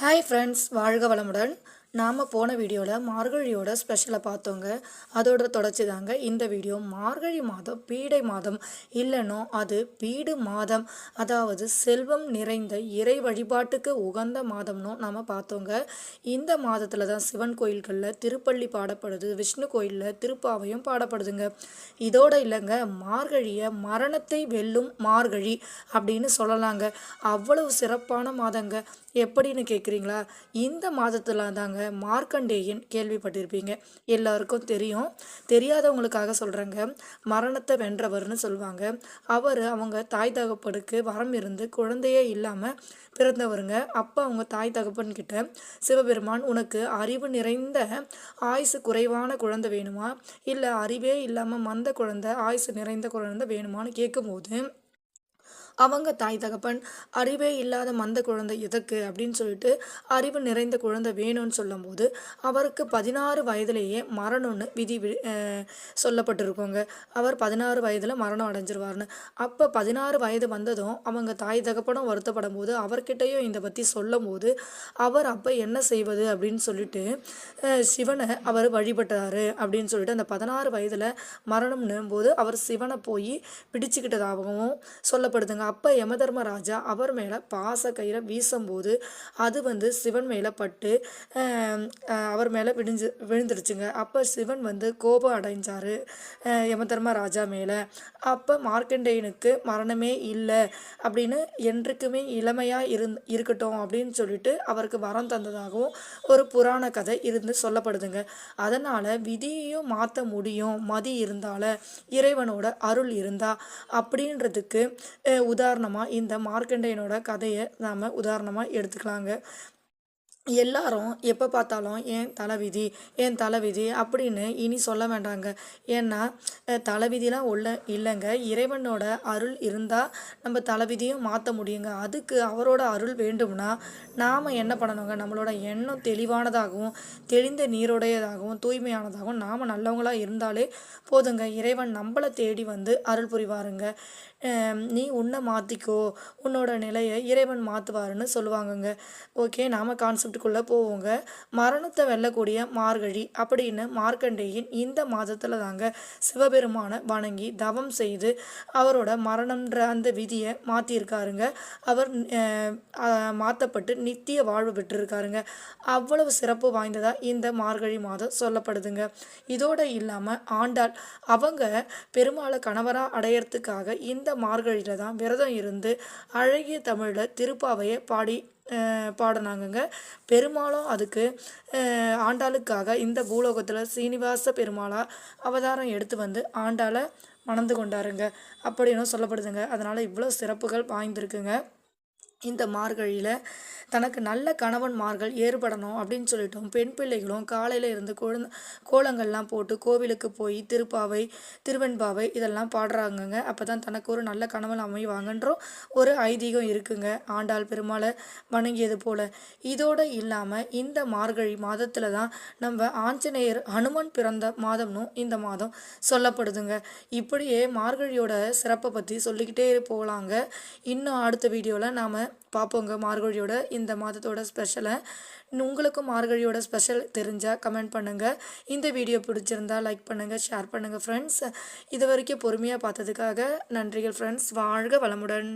Hi friends வாழ்க வளமுடன். நாம் போன வீடியோவில் மார்கழியோட ஸ்பெஷலை பார்த்தோங்க. அதோட தொடர்ச்சி தாங்க இந்த வீடியோ. மார்கழி மாதம் பீடை மாதம். இல்லைனோ அது பீடு மாதம். அதாவது செல்வம் நிறைந்த இறை வழிபாட்டுக்கு உகந்த மாதம்னு நாம் பார்த்தோங்க. இந்த மாதத்தில் தான் சிவன் கோயில்களில் திருப்பள்ளி பாடப்படுது. விஷ்ணு கோயிலில் திருப்பாவையும் பாடப்படுதுங்க. இதோட இல்லைங்க மார்கழியை மரணத்தை வெல்லும் மார்கழி அப்படின்னு சொல்லலாங்க. அவ்வளவு சிறப்பான மாதங்க. எப்படின்னு கேட்குறீங்களா இந்த மாதத்தில் தாங்க மார்க்கண்டேயன் கேள்விப்பட்டிருப்பீங்க. எல்லாருக்கும் தெரியும். தெரியாதவங்களுக்காக சொல்கிறேங்க மரணத்தை வென்றவர்னு சொல்லுவாங்க அவர் அவங்க தாய் தகப்பனுக்கு வரம் இருந்து குழந்தையே இல்லாமல் பிறந்தவருங்க. அப்போ அவங்க தாய் தகப்பன்கிட்ட சிவபெருமான் உனக்கு அறிவு நிறைந்த ஆயுசு குறைவான குழந்தை வேணுமா? இல்லை அறிவே இல்லாமல் மந்த குழந்தை ஆயுசு நிறைந்த குழந்தை வேணுமான்னு கேட்கும்போது அவங்க தாய் தகப்பன் அறிவே இல்லாத மந்த குழந்தை எதற்கு அப்படின்னு சொல்லிட்டு அறிவு நிறைந்த குழந்தை வேணும்னு சொல்லும்போது அவருக்கு பதினாறு வயதிலேயே மரணம்னு விதி சொல்லப்பட்டிருக்கோங்க. அவர் பதினாறு வயதில் மரணம் அடைஞ்சிருவார்னு அப்போ பதினாறு வயது வந்ததும் அவங்க தாய் தகப்பனும் வருத்தப்படும் போது அவர்கிட்டையும் இதை பற்றி சொல்லும் போது அவர் அப்போ என்ன செய்வது அப்படின்னு சொல்லிட்டு சிவனை அவர் வழிபட்டார் அப்படின்னு சொல்லிட்டு அந்த பதினாறு வயதில் மரணம்னும் போது அவர் சிவனை போய் பிடிச்சுக்கிட்டதாகவும் சொல்லப்படுதுங்க. அப்போ யமதர்மராஜா அவர் மேலே பாச கயிறை வீசும்போது அது வந்து சிவன் மேலே பட்டு அவர் மேலே விடிஞ்சு விழுந்துருச்சுங்க அப்போ சிவன் வந்து கோபம் அடைஞ்சார் யமதர்மராஜா மேலே. அப்போ மார்க்கண்டேயனுக்கு மரணமே இல்லை அப்படின்னு என்றைக்குமே இளமையாக இருந் இருக்கட்டும் அப்படின்னு சொல்லிட்டு அவருக்கு வரம் தந்ததாகவும் ஒரு புராண கதை இருந்து சொல்லப்படுதுங்க. அதனால் விதியையும் மாற்ற முடியும் மதி இருந்தால இறைவனோட அருள் இருந்தா அப்படின்றதுக்கு உதாரணமாக இந்த மார்க்கண்டையனோட கதையை நாம் உதாரணமாக எடுத்துக்கலாங்க. எல்லாரும் எப்போ பார்த்தாலும் ஏன் தலைவிதி ஏன் தலைவிதி அப்படின்னு இனி சொல்ல வேண்டாங்க. ஏன்னா தலைவிதிலாம் உள்ள இல்லைங்க. இறைவனோட அருள் இருந்தால் நம்ம தலைவிதியும் மாற்ற முடியுங்க. அதுக்கு அவரோட அருள் வேண்டும்னா நாம் என்ன பண்ணணுங்க? நம்மளோட எண்ணம் தெளிவானதாகவும் தெளிந்த நீருடையதாகவும் தூய்மையானதாகவும் நாம் நல்லவங்களாக இருந்தாலே போதுங்க. இறைவன் நம்மளை தேடி வந்து அருள் புரிவாருங்க. நீ உன்னை மாற்றிக்கோ உன்னோட நிலையை இறைவன் மாற்றுவாருன்னு சொல்லுவாங்கங்க. ஓகே நாம் கான்செப்ட் கான்செப்டுக்குள்ளே போவோங்க. மரணத்தை வெல்லக்கூடிய மார்கழி அப்படின்னு மார்க்கண்டேயின் இந்த மாதத்தில் தாங்க சிவபெருமானை வணங்கி தவம் செய்து அவரோட மரணம்ன்ற அந்த விதியை மாற்றியிருக்காருங்க அவர் மாற்றப்பட்டு நித்திய வாழ்வு பெற்றிருக்காருங்க. அவ்வளவு சிறப்பு வாய்ந்ததாக இந்த மார்கழி மாதம் சொல்லப்படுதுங்க. இதோடு இல்லாமல் ஆண்டாள் அவங்க பெருமாளை கணவராக அடையிறதுக்காக இந்த இந்த மார்கழியில் தான் விரதம் இருந்து அழகிய தமிழில் திருப்பாவையை பாடி பாடினாங்கங்க. பெருமாளும் அதுக்கு ஆண்டாளுக்காக இந்த பூலோகத்தில் சீனிவாச பெருமாளாக அவதாரம் எடுத்து வந்து ஆண்டாளை மணந்து கொண்டாருங்க. அப்படின்னு சொல்லப்படுதுங்க. அதனால் இவ்வளோ சிறப்புகள் வாய்ந்திருக்குங்க. இந்த மார்கழியில் தனக்கு நல்ல கணவன்மார்கள் ஏற்படணும் அப்படின்னு சொல்லிட்டோம் பெண் பிள்ளைகளும் காலையில் இருந்து குழந்த கோலங்கள்லாம் போட்டு கோவிலுக்கு போய் திருப்பாவை திருவெண்பாவை இதெல்லாம் பாடுறாங்கங்க. அப்போ தான் தனக்கு ஒரு நல்ல கணவன் அமைவாங்கன்றோம் ஒரு ஐதீகம் இருக்குங்க. ஆண்டாள் பெருமாளை வணங்கியது போல். இதோடு இல்லாமல் இந்த மார்கழி மாதத்தில் தான் நம்ம ஆஞ்சநேயர் ஹனுமன் பிறந்த மாதம்னும் இந்த மாதம் சொல்லப்படுதுங்க. இப்படியே மார்கழியோட சிறப்பை பற்றி சொல்லிக்கிட்டே போகலாங்க இன்னும் அடுத்த வீடியோவில் நாம் பார்ப்போங்க மார்கழியோட இந்த மாதத்தோட ஸ்பெஷலை உங்களுக்கும் மார்கழியோட ஸ்பெஷல் தெரிஞ்சால் கமெண்ட் பண்ணுங்கள் இந்த வீடியோ பிடிச்சிருந்தா லைக் பண்ணுங்கள் ஷேர் பண்ணுங்கள் ஃப்ரெண்ட்ஸ் இது வரைக்கும் பொறுமையாக பார்த்ததுக்காக நன்றிகள் ஃப்ரெண்ட்ஸ் வாழ்க வளமுடன்.